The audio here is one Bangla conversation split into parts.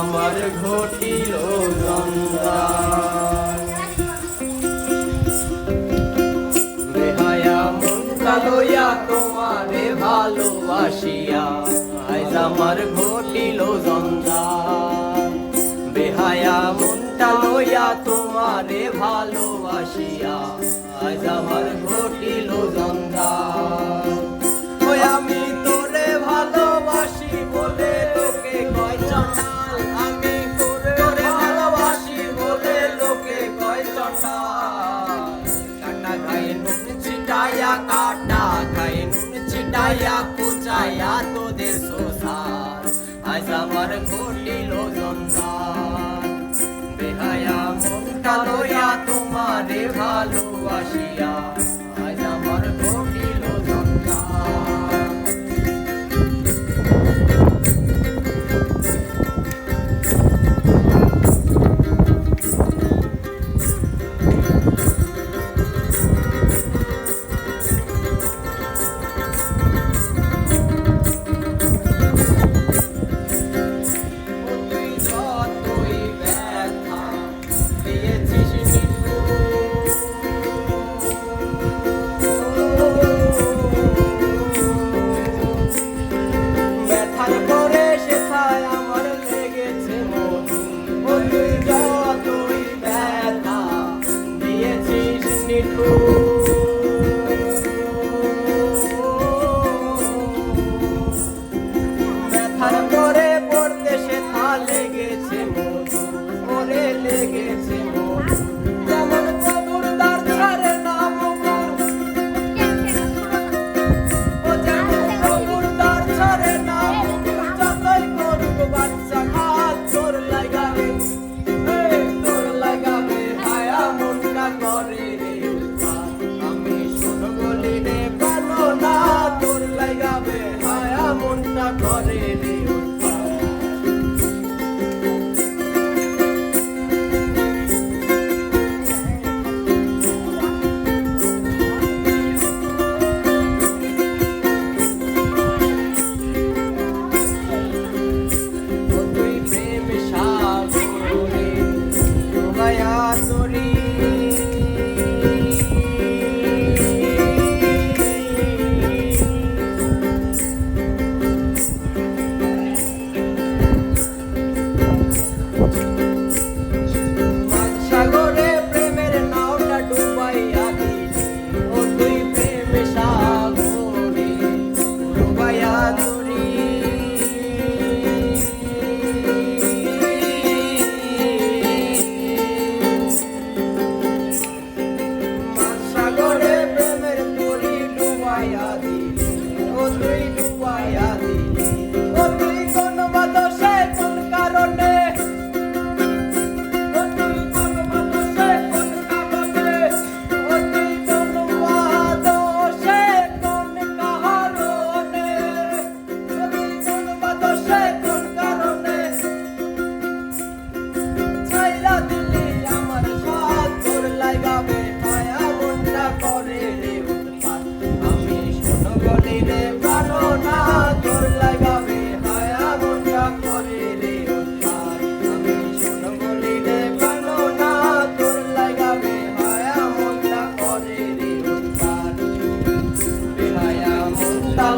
আমার ঘটিল গঙ্গা রেহায়া মনটা তোমারে ভালোবাসিয়া। আজ আমার ঘটিল গঙ্গা বেহায়া মনটা তোমারে ভালোবাসিয়া। আজ আমার ঘটিল গঙ্গা 마르고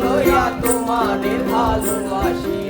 লইয়া তোমাদের ভালোবাসি।